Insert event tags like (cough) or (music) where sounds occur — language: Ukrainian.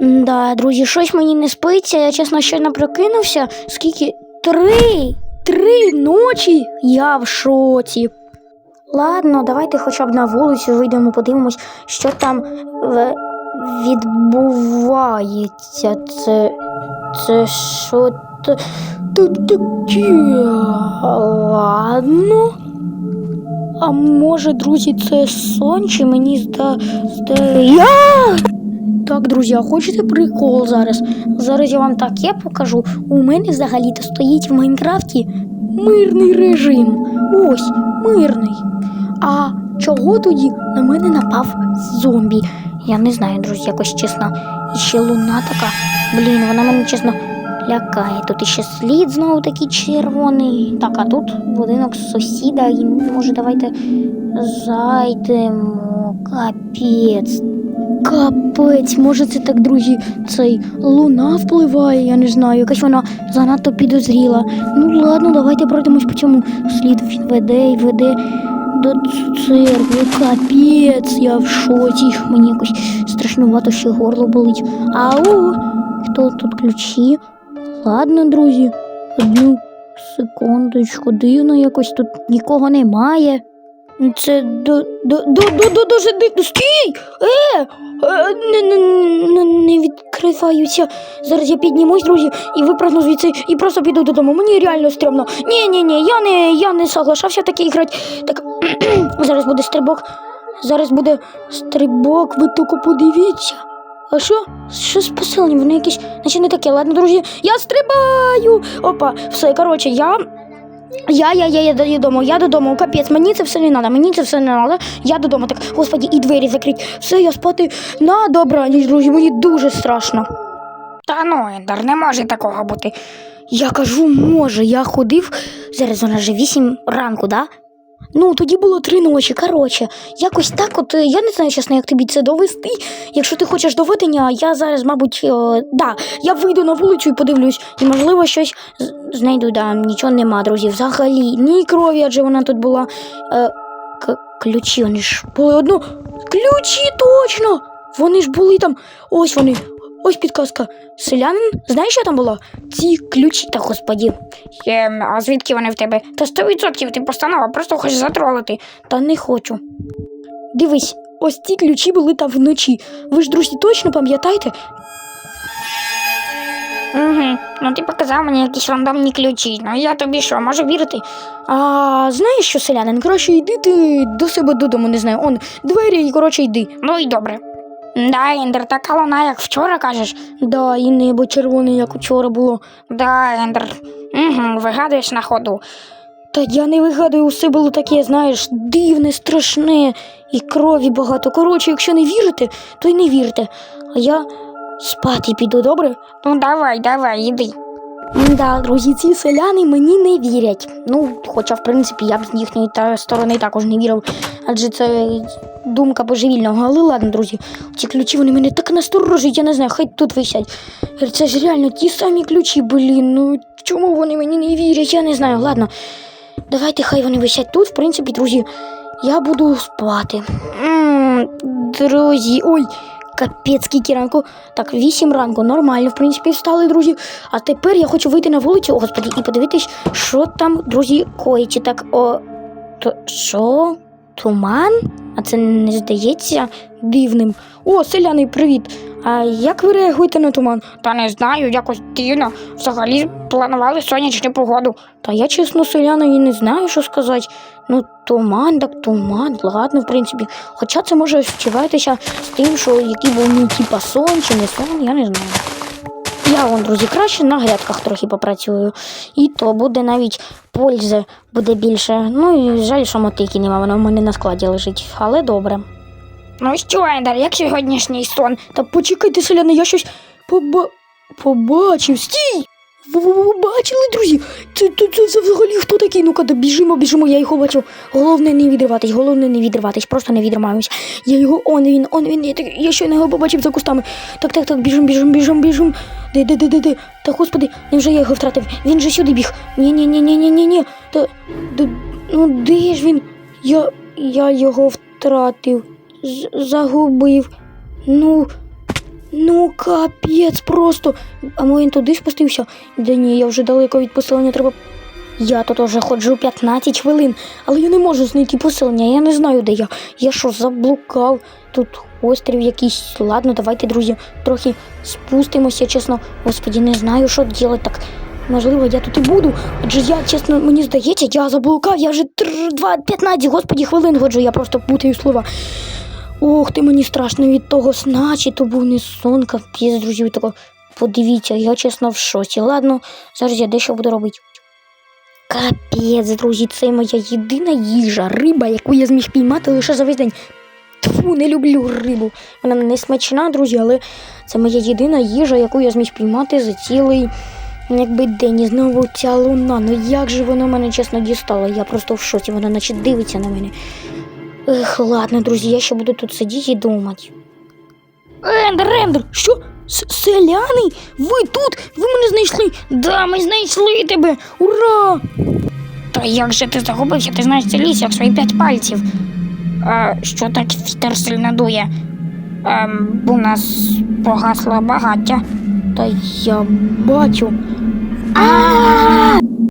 Да, друзі, щось мені не спиться. Я чесно щойно прокинувся. Скільки? Три! Три ночі! Я в шоці. Ладно, давайте хоча б на вулицю вийдемо, подивимось, що там відбувається. Це. Це що тут таке? Ладно. А може, друзі, це сон, чи мені зда... зда... Так, друзі, а хочете прикол зараз? Зараз я вам таке покажу. У мене взагалі-то стоїть в Майнкрафті мирний режим. Ось, мирний. А чого тоді на мене напав зомбі? Я не знаю, друзі, якось чесно. І ще луна така. Блін, вона мене чесно лякає. Тут іще слід знову такий червоний. Так, а тут будинок сусіда, і може давайте зайдемо. Капець. Капець, може це так, друзі, цей луна впливає, я не знаю, якась вона занадто підозріла. Ну ладно, давайте пройдемось по цьому слід він веде і веде до церкви. Капець, я в шоці. Мені якось страшнувато ще горло болить. Ау, хто тут ключі? Ладно, друзі, одну секундочку, дивно, якось тут нікого немає. Це до, до, до, до, дуже дивно. Стій! Е! Е, Не, не, не, не відкриваються. Зараз я піднімусь, друзі, і випрыгну звідси і просто піду додому. Мені реально стрьомно. Ні, ні, ні, я не, я не соглашався таке грати. Так (clears throat) зараз буде стрибок. Зараз буде стрибок, ви тільки подивіться. А що? Що з посиленням? Вони якісь, наче не таке. Ладно, друзі, я стрибаю. Опа, все, коротше, я. Я, я, я, я додому, я додому, капець, мені це все не треба, мені це все не треба. Я додому так, господі, і двері закрить. Все, я спати на добраніч, друзі, мені дуже страшно. Та ну, Ендер, не може такого бути. Я кажу, може, я ходив. Зараз вона вже вісім ранку, да? Ну, тоді було три ночі. Коротше, якось так, от е, я не знаю, чесно, як тобі це довести. Якщо ти хочеш доведення, я зараз, мабуть, о, да, я вийду на вулицю і подивлюсь, і можливо щось знайду. Да, нічого нема, друзі. Взагалі, ні крові, адже вона тут була. Е, ключі, вони ж були одно. Ключі точно! Вони ж були там. Ось вони. Ось підказка. Селянин, знаєш, що там було? Ці ключі, та господі. Ем, а звідки вони в тебе? Та сто відсотків ти постанова, просто хочеш затролити. Та не хочу. Дивись, ось ці ключі були там вночі. Ви ж, друзі, точно пам'ятаєте? Угу. Ну ти показав мені якісь рандомні ключі. Ну я тобі що, можу вірити? А знаєш що, селянин, краще йди ти до себе додому, не знаю. Он двері і коротше йди. Ну і добре. Да, Ендер, така луна, як вчора кажеш. Да, і небо червоне, як учора було. Да, Ендер. Угу, вигадуєш на ходу. Та я не вигадую, усе було таке, знаєш, дивне, страшне і крові багато. Коротше, якщо не вірите, то й не вірте. А я спати піду, добре? Ну давай, давай, іди. Да, друзі, ці селяни мені не вірять. Ну, хоча, в принципі, я б з їхньої сторони також не вірив, адже це думка божевільного. Але ладно, друзі, ці ключі вони мене так насторожують, я не знаю, хай тут висять. Це ж реально ті самі ключі, блін. Ну чому вони мені не вірять? Я не знаю. Ладно, давайте хай вони висять тут. В принципі, друзі, я буду спати. м друзі, ой. Капець, скільки ранку. Так, вісім ранку, нормально, в принципі, встали, друзі. А тепер я хочу вийти на вулицю, господи, і подивитись, що там, друзі, коїться. Так, о. То що? Туман? А це не здається дивним. О, селяни, привіт. А як ви реагуєте на туман? Та не знаю, якось дивно. Взагалі планували сонячну погоду. Та я, чесно, селяна, і не знаю, що сказати. Ну, туман, так туман, ладно, в принципі. Хоча це може співатися з тим, що був ну, типа сон чи не сон, я не знаю. Я друзі, краще на грядках трохи попрацюю. І то буде навіть пользи буде більше. Ну і жаль, що мотики нема, вона в мене на складі лежить, але добре. Ну що, Ендер, як сьогоднішній сон? Та почекайте, селяни, я щось поба... побачив. Стій! Бачили, друзі? Це, це, це, це взагалі хто такий? Ну-ка, біжимо, біжимо, я його бачив. Головне не відриватись, головне не відриватись, просто не відриваємось. Я його, он він, он він, я, я щойно його побачив за кустами. Так, так, так, біжим, біжим, біжим, біжим. Де, де, де, де, де? Та господи, невже я його втратив? Він же сюди біг. Ні, ні, ні, ні, ні, ні, ні. Та, де, ну де ж він? Я, я його втратив, загубив. Ну, Ну, капець просто. А він туди спустився? Да ні, я вже далеко від поселення треба. Я тут уже ходжу 15 хвилин, але я не можу знайти поселення, я не знаю, де я. Я що, заблукав? Тут острів якийсь. Ладно, давайте, друзі, трохи спустимося, чесно. Господі, не знаю, що робити так. Можливо, я тут і буду. Адже я, чесно, мені здається, я заблукав, я вже 3, 2, 15, господі, хвилин ходжу, я просто путаю слова. Ох, ти мені страшно від того сна, чи то був не сон, капець, друзі, того. Подивіться, я чесно в шоці. Ладно, зараз я дещо буду робити. Капець, друзі, це моя єдина їжа, риба, яку я зміг піймати лише за весь день. Тфу, не люблю рибу. Вона не смачна, друзі, але це моя єдина їжа, яку я зміг піймати за цілий якби день. І знову ця луна. Ну як же вона мене чесно дістала? Я просто в шоці, вона наче дивиться на мене. Ех, ладно, друзі, я ще буду тут сидіти і думати. Ендер, Ендер, що? С- Селяни? Ви тут? Ви мене знайшли? Да, ми знайшли тебе! Ура! Та як же ти загубився? Ти знаєш це ліс, як свої п'ять пальців. А, що так вітер сильно дує? Ем, у нас погасло багаття. Та я бачу. А!